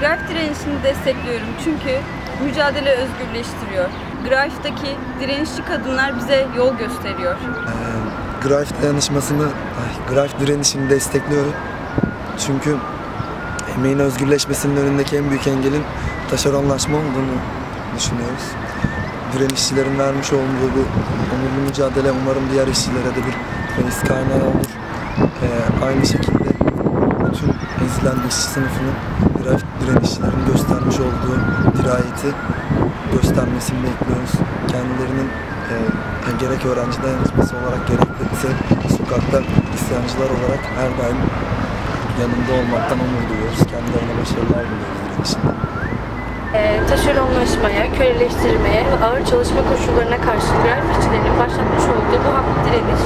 Graf direnişini destekliyorum çünkü mücadele özgürleştiriyor. Graftaki direnişçi kadınlar bize yol gösteriyor. Ee, Graf dayanışmasını, ay, Graf direnişini destekliyorum. Çünkü emeğin özgürleşmesinin önündeki en büyük engelin taşeronlaşma olduğunu düşünüyoruz. Direnişçilerin vermiş olduğu bu onurlu mücadele umarım diğer işçilere de bir reis kaynağı olur. Ee, aynı şekilde tüm ezilen işçi sınıfının direnişçilerin göstermiş olduğu dirayeti göstermesini bekliyoruz. Kendilerinin e, gerek öğrenci dayanışması olarak gerekse sokakta isyancılar olarak her daim yanında olmaktan onur duyuyoruz. Kendilerine başarılar diliyoruz direnişinde. Ee, taşeronlaşmaya, köleleştirmeye ve ağır çalışma koşullarına karşı graf işçilerinin başlatmış olduğu bu haklı direniş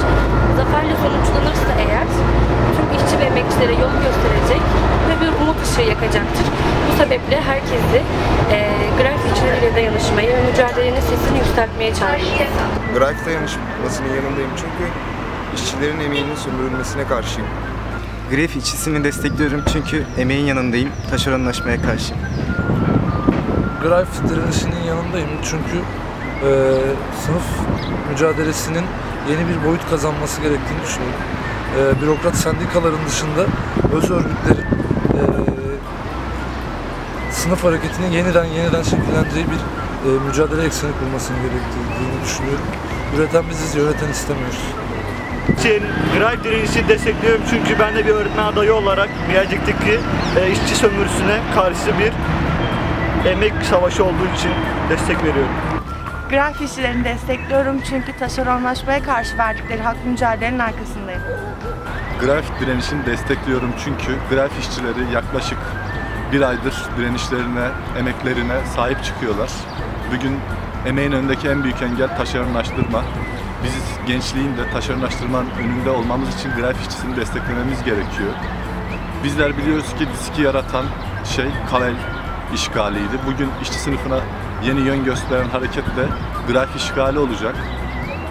zaferle sonuçlanırsa eğer tüm işçi ve emekçilere yol gösterecek ve bir umut ışığı yakacaktır. Bu sebeple herkesi e, graf işçileriyle dayanışmayı ve mücadelenin sesini yükseltmeye çağırıyoruz. Graf dayanışmasının yanındayım çünkü işçilerin emeğinin sömürülmesine karşıyım. Gref işçisini destekliyorum çünkü emeğin yanındayım, taşeronlaşmaya karşıyım. Greif direnişinin yanındayım çünkü e, sınıf mücadelesinin yeni bir boyut kazanması gerektiğini düşünüyorum. E, bürokrat sendikaların dışında öz örgütlerin e, sınıf hareketini yeniden yeniden şekillendireceği bir e, mücadele ekseni kurmasını gerektiğini düşünüyorum. Üreten biziz, yöneten istemiyoruz. için grev direnişini destekliyorum çünkü ben de bir öğretmen adayı olarak Miyacık'taki e, işçi sömürüsüne karşı bir emek savaşı olduğu için destek veriyorum. Graf işçilerini destekliyorum çünkü taşeronlaşmaya karşı verdikleri hak mücadelenin arkasındayım. Graf direnişini destekliyorum çünkü graf işçileri yaklaşık bir aydır direnişlerine, emeklerine sahip çıkıyorlar. Bugün emeğin önündeki en büyük engel taşeronlaştırma. Biz gençliğin de taşeronlaştırmanın önünde olmamız için graf işçisini desteklememiz gerekiyor. Bizler biliyoruz ki diski yaratan şey Kavel işgaliydi. Bugün işçi sınıfına yeni yön gösteren hareket de graf işgali olacak.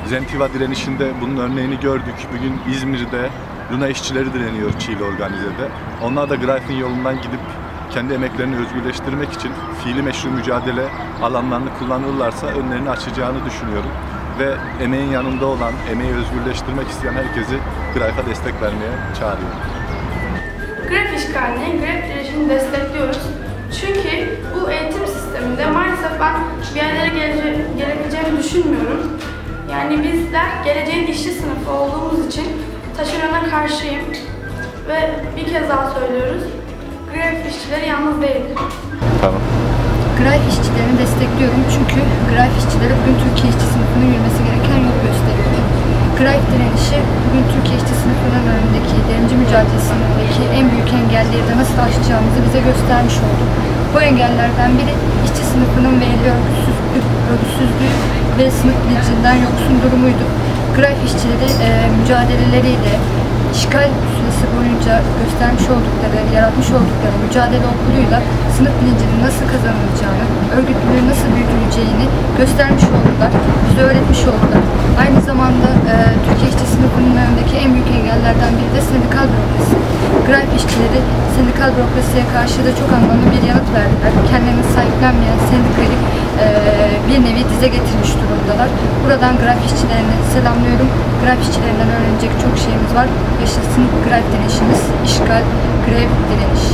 Zentiva direnişinde bunun örneğini gördük. Bugün İzmir'de Luna işçileri direniyor Çiğli organizede. Onlar da grafin yolundan gidip kendi emeklerini özgürleştirmek için fiili meşru mücadele alanlarını kullanırlarsa önlerini açacağını düşünüyorum. Ve emeğin yanında olan, emeği özgürleştirmek isteyen herkesi Graf'a destek vermeye çağırıyorum. Gref işgalini, gref direnişini destekliyoruz. Çünkü bu eğitim sisteminde maalesef ben bir yerlere gelece- gelebileceğimi düşünmüyorum. Yani bizler geleceğin işçi sınıfı olduğumuz için taşerona karşıyım. Ve bir kez daha söylüyoruz. Gref işçileri yalnız değildir. Tamam. Graf işçilerini destekliyorum çünkü graf işçileri bugün Türkiye işçi sınıfının yürümesi gereken yol gösteriyor. Graf direnişi bugün Türkiye işçi sınıfının önündeki devrimci mücadelesindeki en büyük engelleri de nasıl aşacağımızı bize göstermiş oldu. Bu engellerden biri işçi sınıfının verili örgütsüzlüğü ve sınıf bilincinden yoksun durumuydu. Graf işçileri e, mücadeleleriyle işgal süresi boyunca göstermiş oldukları, yaratmış oldukları mücadele okuluyla sınıf bilincinin nasıl kazanılacağını, örgütlülüğün nasıl büyütüleceğini göstermiş oldular, bize öğretmiş oldular. Aynı zamanda e, Türkiye işçi sınıfının önündeki en büyük engellerden biri de sendikal bürokrasi. Grev işçileri sendikal bürokrasiye karşı da çok anlamlı bir yanıt verdiler. Kendilerini sahiplenmeyen sendikayı e, bir nevi dize getirmiş durumdalar. Buradan grev işçilerini selamlıyorum. Grev işçilerinden öğrenecek çok şeyimiz var. Yaşasın grev direnişimiz, işgal, grev direniş.